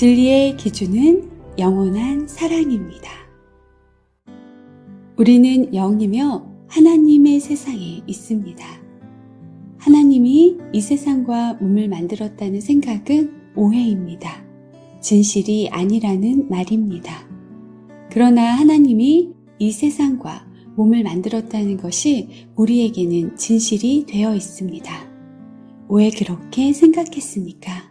진리의 기준은 영원한 사랑입니다. 우리는 영이며 하나님의 세상에 있습니다. 하나님이 이 세상과 몸을 만들었다는 생각은 오해입니다. 진실이 아니라는 말입니다. 그러나 하나님이 이 세상과 몸을 만들었다는 것이 우리에게는 진실이 되어 있습니다. 왜 그렇게 생각했습니까?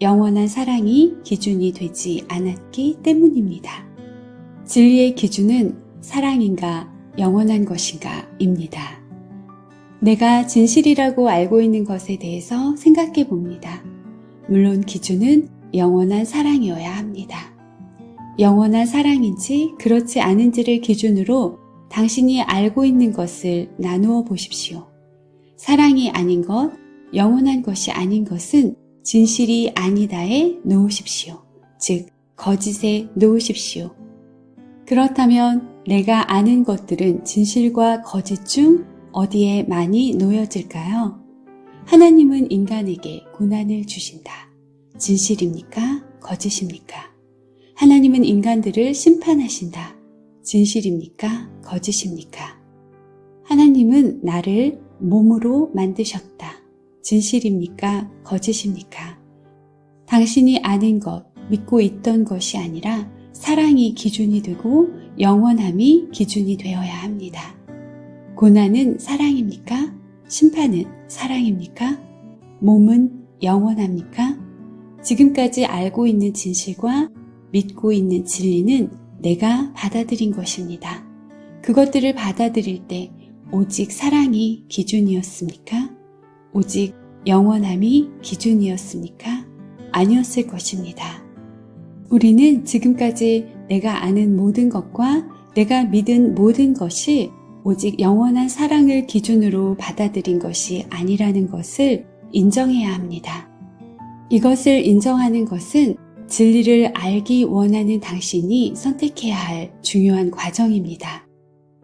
영원한 사랑이 기준이 되지 않았기 때문입니다. 진리의 기준은 사랑인가 영원한 것인가 입니다. 내가 진실이라고 알고 있는 것에 대해서 생각해 봅니다. 물론 기준은 영원한 사랑이어야 합니다. 영원한 사랑인지 그렇지 않은지를 기준으로 당신이 알고 있는 것을 나누어 보십시오. 사랑이 아닌 것, 영원한 것이 아닌 것은 진실이 아니다에 놓으십시오. 즉, 거짓에 놓으십시오. 그렇다면 내가 아는 것들은 진실과 거짓 중 어디에 많이 놓여질까요? 하나님은 인간에게 고난을 주신다. 진실입니까? 거짓입니까? 하나님은 인간들을 심판하신다. 진실입니까? 거짓입니까? 하나님은 나를 몸으로 만드셨다. 진실입니까? 거짓입니까? 당신이 아는 것, 믿고 있던 것이 아니라 사랑이 기준이 되고 영원함이 기준이 되어야 합니다. 고난은 사랑입니까? 심판은 사랑입니까? 몸은 영원합니까? 지금까지 알고 있는 진실과 믿고 있는 진리는 내가 받아들인 것입니다. 그것들을 받아들일 때 오직 사랑이 기준이었습니까? 오직 영원함이 기준이었습니까? 아니었을 것입니다. 우리는 지금까지 내가 아는 모든 것과 내가 믿은 모든 것이 오직 영원한 사랑을 기준으로 받아들인 것이 아니라는 것을 인정해야 합니다. 이것을 인정하는 것은 진리를 알기 원하는 당신이 선택해야 할 중요한 과정입니다.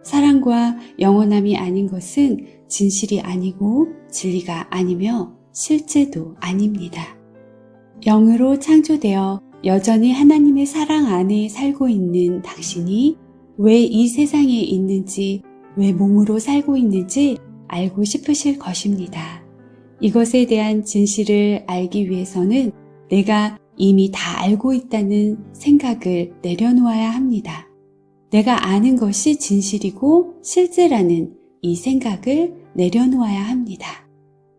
사랑과 영원함이 아닌 것은 진실이 아니고 진리가 아니며 실제도 아닙니다. 영으로 창조되어 여전히 하나님의 사랑 안에 살고 있는 당신이 왜 이 세상에 있는지, 왜 몸으로 살고 있는지 알고 싶으실 것입니다. 이것에 대한 진실을 알기 위해서는 내가 이미 다 알고 있다는 생각을 내려놓아야 합니다. 내가 아는 것이 진실이고 실제라는 이 생각을 내려놓아야 합니다.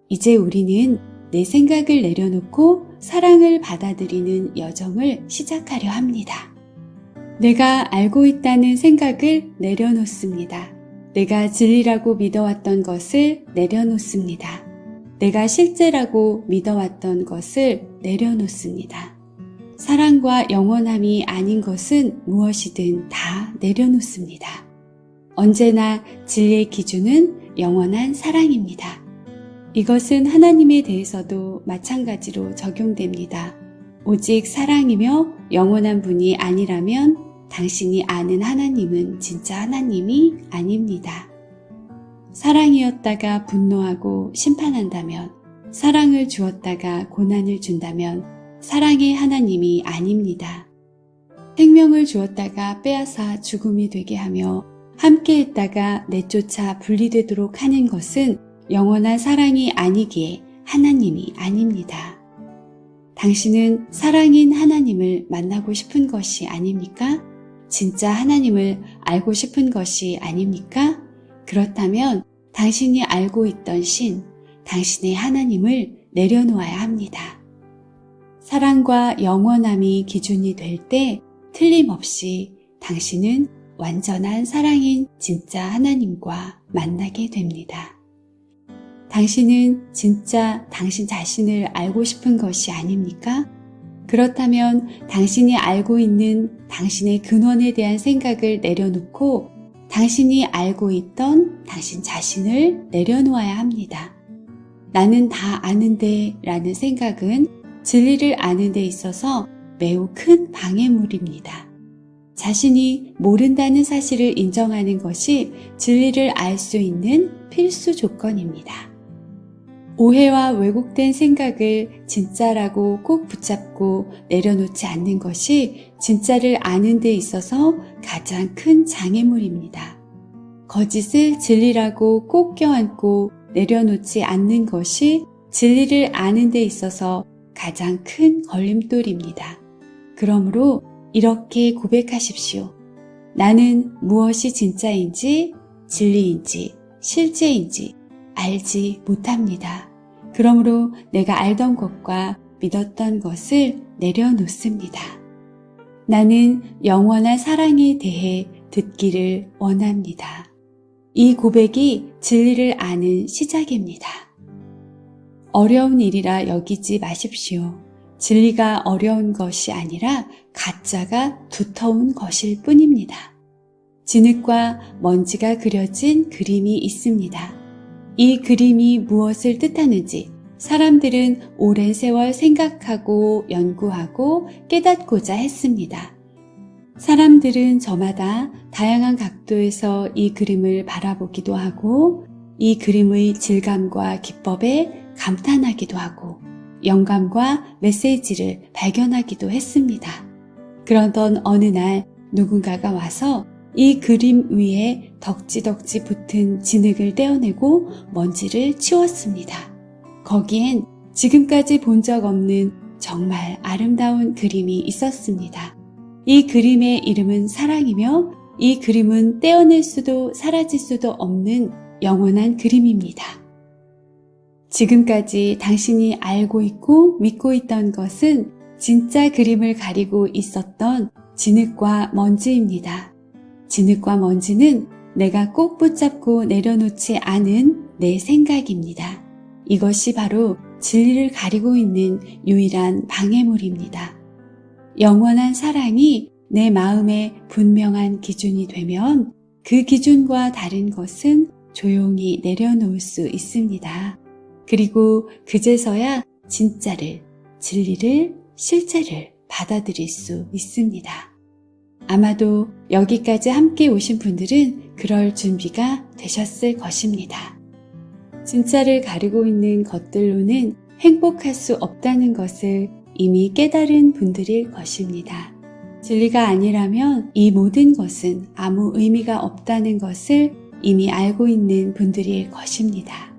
이제 우리는 내 생각을 내려놓고 사랑을 받아들이는 여정을 시작하려 합니다. 내가 알고 있다는 생각을 내려놓습니다. 내가 진리라고 믿어왔던 것을 내려놓습니다. 내가 실제라고 믿어왔던 것을 내려놓습니다. 사랑과 영원함이 아닌 것은 무엇이든 다 내려놓습니다. 언제나 진리의 기준은 영원한 사랑입니다. 이것은 하나님에 대해서도 마찬가지로 적용됩니다. 오직 사랑이며 영원한 분이 아니라면 당신이 아는 하나님은 진짜 하나님이 아닙니다. 사랑이었다가 분노하고 심판한다면, 사랑을 주었다가 고난을 준다면 사랑의 하나님이 아닙니다. 생명을 주었다가 빼앗아 죽음이 되게 하며 함께 했다가 내쫓아 분리되도록 하는 것은 영원한 사랑이 아니기에 하나님이 아닙니다. 당신은 사랑인 하나님을 만나고 싶은 것이 아닙니까? 진짜 하나님을 알고 싶은 것이 아닙니까? 그렇다면 당신이 알고 있던 신, 당신의 하나님을 내려놓아야 합니다. 사랑과 영원함이 기준이 될 때 틀림없이 당신은 완전한 사랑인 진짜 하나님과 만나게 됩니다. 당신은 진짜 당신 자신을 알고 싶은 것이 아닙니까? 그렇다면 당신이 알고 있는 당신의 근원에 대한 생각을 내려놓고 당신이 알고 있던 당신 자신을 내려놓아야 합니다. 나는 다 아는데 라는 생각은 진리를 아는 데 있어서 매우 큰 방해물입니다. 자신이 모른다는 사실을 인정하는 것이 진리를 알 수 있는 필수 조건입니다. 오해와 왜곡된 생각을 진짜라고 꼭 붙잡고 내려놓지 않는 것이 진짜를 아는 데 있어서 가장 큰 장애물입니다. 거짓을 진리라고 꼭 껴안고 내려놓지 않는 것이 진리를 아는 데 있어서 가장 큰 걸림돌입니다. 그러므로 이렇게 고백하십시오. 나는 무엇이 진짜인지, 진리인지, 실제인지 알지 못합니다. 그러므로 내가 알던 것과 믿었던 것을 내려놓습니다. 나는 영원한 사랑에 대해 듣기를 원합니다. 이 고백이 진리를 아는 시작입니다. 어려운 일이라 여기지 마십시오. 진리가 어려운 것이 아니라 가짜가 두터운 것일 뿐입니다. 진흙과 먼지가 그려진 그림이 있습니다. 이 그림이 무엇을 뜻하는지 사람들은 오랜 세월 생각하고 연구하고 깨닫고자 했습니다. 사람들은 저마다 다양한 각도에서 이 그림을 바라보기도 하고 이 그림의 질감과 기법에 감탄하기도 하고 영감과 메시지를 발견하기도 했습니다. 그러던 어느 날 누군가가 와서 이 그림 위에 덕지덕지 붙은 진흙을 떼어내고 먼지를 치웠습니다. 거기엔 지금까지 본 적 없는 정말 아름다운 그림이 있었습니다. 이 그림의 이름은 사랑이며 이 그림은 떼어낼 수도 사라질 수도 없는 영원한 그림입니다. 지금까지 당신이 알고 있고 믿고 있던 것은 진짜 그림을 가리고 있었던 진흙과 먼지입니다. 진흙과 먼지는 내가 꼭 붙잡고 내려놓지 않은 내 생각입니다. 이것이 바로 진리를 가리고 있는 유일한 방해물입니다. 영원한 사랑이 내 마음의 분명한 기준이 되면 그 기준과 다른 것은 조용히 내려놓을 수 있습니다. 그리고 그제서야 진짜를, 진리를, 실제를 받아들일 수 있습니다. 아마도 여기까지 함께 오신 분들은 그럴 준비가 되셨을 것입니다. 진짜를 가리고 있는 것들로는 행복할 수 없다는 것을 이미 깨달은 분들일 것입니다. 진리가 아니라면 이 모든 것은 아무 의미가 없다는 것을 이미 알고 있는 분들일 것입니다.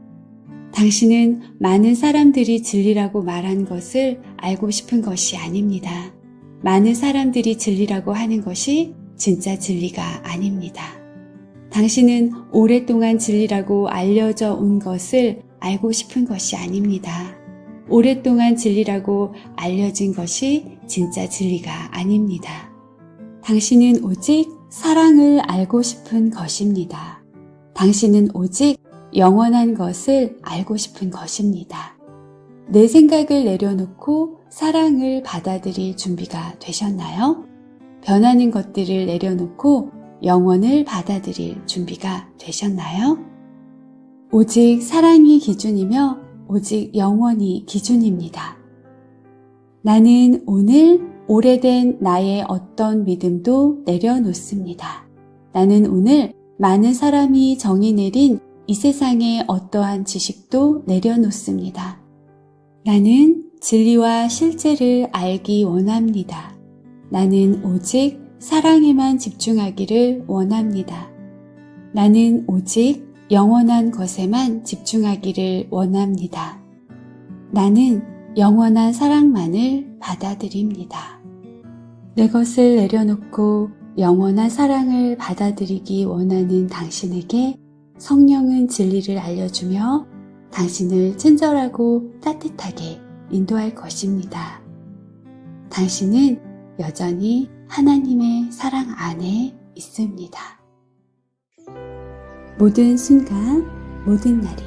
당신은 많은 사람들이 진리라고 말한 것을 알고 싶은 것이 아닙니다. 많은 사람들이 진리라고 하는 것이 진짜 진리가 아닙니다. 당신은 오랫동안 진리라고 알려져 온 것을 알고 싶은 것이 아닙니다. 오랫동안 진리라고 알려진 것이 진짜 진리가 아닙니다. 당신은 오직 사랑을 알고 싶은 것입니다. 당신은 오직 영원한 것을 알고 싶은 것입니다. 내 생각을 내려놓고 사랑을 받아들일 준비가 되셨나요? 변하는 것들을 내려놓고 영원을 받아들일 준비가 되셨나요? 오직 사랑이 기준이며 오직 영원이 기준입니다. 나는 오늘 오래된 나의 어떤 믿음도 내려놓습니다. 나는 오늘 많은 사람이 정의 내린 이 세상의 어떠한 지식도 내려놓습니다. 나는 진리와 실제를 알기 원합니다. 나는 오직 사랑에만 집중하기를 원합니다. 나는 오직 영원한 것에만 집중하기를 원합니다. 나는 영원한 사랑만을 받아들입니다. 내 것을 내려놓고 영원한 사랑을 받아들이기 원하는 당신에게 성령은 진리를 알려주며 당신을 친절하고 따뜻하게 인도할 것입니다. 당신은 여전히 하나님의 사랑 안에 있습니다. 모든 순간, 모든 날이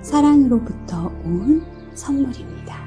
사랑으로부터 온 선물입니다.